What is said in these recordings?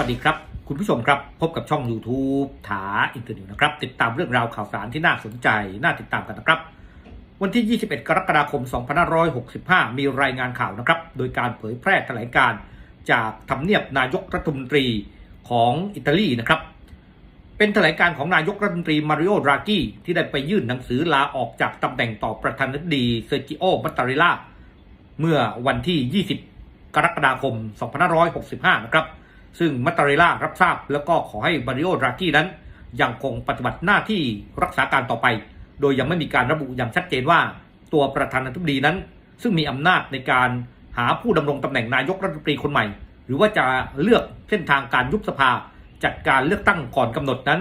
วัสดีครับ คุณผู้ชมครับ พบกับช่อง YouTube ถาอินเตอร์นิวนะครับ ติดตามเรื่องราวข่าวสารที่น่าสนใจ น่าติดตามกันนะครับ วันที่ 21 กรกฎาคม 2565 มีรายงานข่าวนะครับ โดยการเผยแพร่แถลงการจากทำเนียบนายกรัฐมนตรีของอิตาลีนะครับ เป็นแถลงการของนายกรัฐมนตรีมาริโอดรากีที่ได้ไปยื่นหนังสือลาออกจากตำแหน่งต่อประธานาธิบดีเซอร์จิโอมัตตาริล่าเมื่อวันที่ 20 กรกฎาคม 2565 นะครับ ซึ่งมัตตาริล่ารับทราบ แล้วก็ขอให้มาริโอดรากีนั้น ยังคงปฏิบัติหน้าที่รักษาการต่อไป โดยยังไม่มีการระบุอย่างชัดเจนว่า ตัวประธานาธิบดีนั้น ซึ่งมีอำนาจในการหาผู้ดำรงตำแหน่งนายกรัฐมนตรีคนใหม่ หรือว่าจะเลือกเส้นทางการยุบสภาจัดการเลือกตั้งก่อนกำหนดนั้น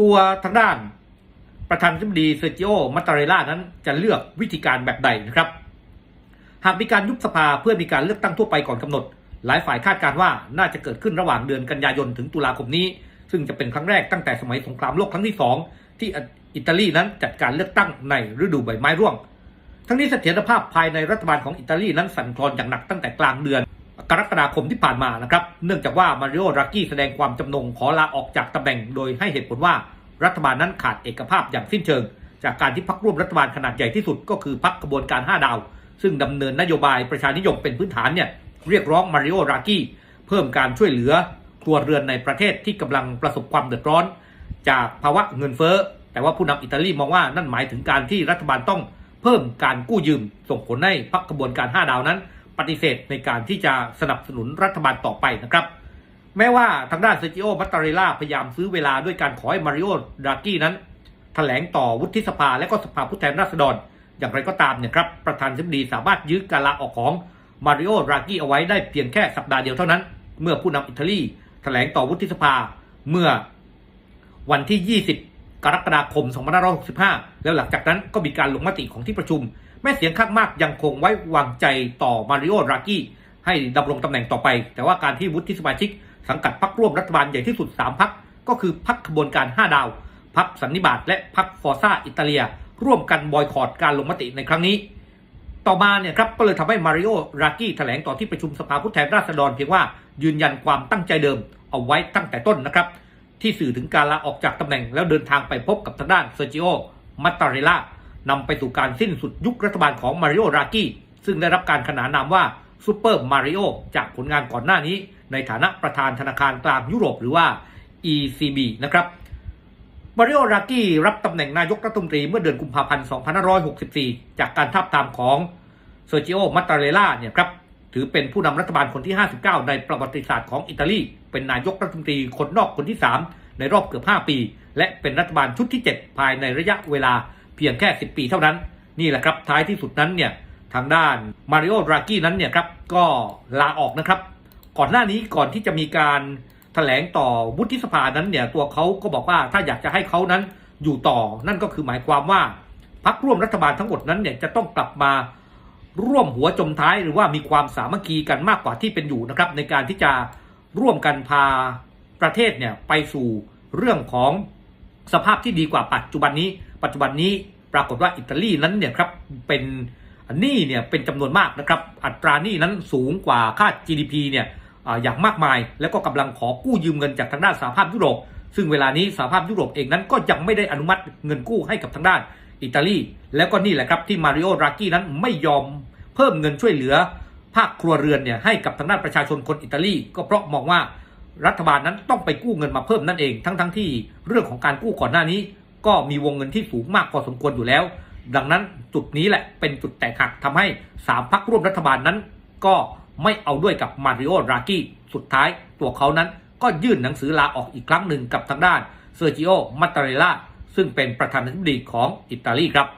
ตัวทางด้านประธานาธิบดีเซอร์จิโอมัตตาเรล่านั้นจะเลือกวิธีการแบบใดนะครับ หากมีการยุบสภาเพื่อมีการเลือกตั้งทั่วไปก่อนกำหนด หลายฝ่ายคาดการว่าน่าจะเกิดขึ้นระหว่างเดือนกันยายนถึงตุลาคมนี้ ซึ่งจะเป็นครั้งแรกตั้งแต่สมัยสงครามโลกครั้งที่ 2 ที่อิตาลีนั้นจัดการเลือกตั้งในฤดูใบไม้ร่วง ทั้งนี้เสถียรภาพภายในรัฐบาลของอิตาลีนั้นสั่นคลอนอย่างหนักตั้งแต่กลางเดือน กรกฎาคมที่ผ่านมานะครับ เนื่องจากว่ามาริโอรากี้แสดงความจำนงขอลาออกจากตำแหน่ง โดยให้เหตุผลว่ารัฐบาลนั้นขาดเอกภาพอย่างสิ้นเชิง จากการที่พักร่วมรัฐบาลขนาดใหญ่ที่สุดก็คือพักขบวนการ 5 ดาว ซึ่งดำเนินนโยบายประชานิยมเป็นพื้นฐานเนี่ย เรียกร้องมาริโอรากี้เพิ่มการช่วยเหลือครัวเรือนในประเทศที่กำลังประสบความเดือดร้อน จากภาวะเงินเฟ้อ แต่ว่าผู้นำอิตาลีมองว่านั่นหมายถึงการที่รัฐบาลต้องเพิ่มการกู้ยืม ส่งผลให้พรรคขบวนการ 5 ดาวนั้น ปฏิเสธในการที่จะสนับสนุนรัฐบาลต่อไปนะครับแม้ว่าทางด้านเซจิโอมัตตาเรล่าพยายามซื้อเวลาด้วยการขอให้มาริโอดรากี้นั้นแถลงต่อวุฒิสภาและก็สภาผู้แทนราษฎร อย่างไรก็ตามเนี่ยครับประธานาธิบดีสามารถยื้อการลาออกของ มาริโอรากี้เอาไว้ได้เพียงแค่สัปดาห์เดียวเท่านั้น เมื่อผู้นำอิตาลีแถลงต่อวุฒิสภาเมื่อวันที่ 20 กรกฎาคม 2565 แล้วหลังจากนั้นก็มีการลงมติของที่ประชุม แม้เสียงข้างมากยังคงไว้วางใจต่อมาริโอรากี้ให้ดำรงตำแหน่งต่อไป แต่ว่าการที่วุฒิสมาชิก สังกัดพรรคร่วมรัฐบาลใหญ่ที่สุด 3พรรคก็คือพรรคขบวนการ 5 ดาวพรรคสันนิบาตและพรรคฟอร์ซาอิตาเลีย ร่วมกันบอยคอรดการลงมติในครั้งนี้ ต่อมาเนี่ยครับก็เลยทำให้มาริโอรากี้แถลงต่อที่ประชุมสภาผู้แทนราษฎรเพียงว่ายืนยันความตั้งใจเดิมเอาไว้ตั้งแต่ต้นนะครับ ที่สื่อถึงการลาออกจากตำแหน่งแล้วเดินทางไปพบกับทางด้านเซอร์จิโอมัตตาเรล่านำไปสู่การสิ้นสุดยุครัฐบาลของมาริโอรากี้ซึ่งได้รับการขนานนามว่าซูเปอร์มาริโอจากผลงานก่อนหน้านี้ ในฐานะประธานธนาคารกลางยุโรปหรือว่า ECB นะครับ มาริโอรากี้รับตำแหน่งนายกรัฐมนตรีเมื่อเดือนกุมภาพันธ์ 2564 จากการทับตามของเซอร์จิโอ มัตตาเรล่าเนี่ยครับ ถือเป็นผู้นำรัฐบาลคนที่ 59 ในประวัติศาสตร์ของอิตาลี เป็นนายกรัฐมนตรีคนนอกคนที่ 3 ในรอบเกือบ 5 ปี และเป็นรัฐบาลชุดที่ 7 ภายในระยะเวลาเพียงแค่ 10 ปีเท่านั้น นี่แหละครับท้ายที่สุดนั้นเนี่ยทางด้านมาริโอรากี้นั้นเนี่ยครับก็ลาออกนะครับ ก่อนหน้านี้ก่อนที่จะมีการ แถลงต่อวุฒิสภานั้นเนี่ยตัวเขาก็บอกว่าถ้าอยากจะให้เขานั้นอยู่ต่อ นั่นก็คือหมายความว่าพักร่วมรัฐบาลทั้งหมดนั้นเนี่ยจะต้องกลับมาร่วมหัวจมท้ายหรือว่ามีความสามัคคีกันมากกว่าที่เป็นอยู่นะครับ ในการที่จะร่วมกันพาประเทศเนี่ยไปสู่เรื่องของสภาพที่ดีกว่าปัจจุบันนี้ ปัจจุบันนี้ปรากฏว่าอิตาลีนั้นเนี่ยครับเป็นหนี้เนี่ยเป็นจำนวนมากนะครับ อัตราหนี้นั้นสูงกว่าค่า GDP เนี่ย อย่างมากมาย แล้วก็กำลังขอกู้ยืมเงินจากทางด้านสหภาพยุโรป ซึ่งเวลานี้สหภาพยุโรปเองนั้นก็ยังไม่ได้อนุมัติเงินกู้ให้กับทางด้านอิตาลี แล้วก็นี่แหละครับที่มาริโอรากี้นั้นไม่ยอมเพิ่มเงินช่วยเหลือ ภาคครัวเรือนเนี่ยให้กับทางด้านประชาชนคนอิตาลี ก็เพราะมองว่ารัฐบาลนั้นต้องไปกู้เงินมาเพิ่มนั่นเอง ทั้งๆทที่เรื่องของการกู้ก่อนหน้านี้ ก็มีวงเงินที่สูงมากพอสมควรอยู่แล้ว ดังนั้นจุดนี้แหละเป็นจุดแตกหักทำให้สามพักร่วมรัฐบาลนั้นก็ ไม่เอาด้วยกับมาริโอรากี้สุดท้ายตัวเขานั้นก็ยื่นหนังสือลาออกอีกครั้งหนึ่งกับทางด้านเซอร์จิโอ มัตเตเรล่าซึ่งเป็นประธานาธิบดีของอิตาลีครับ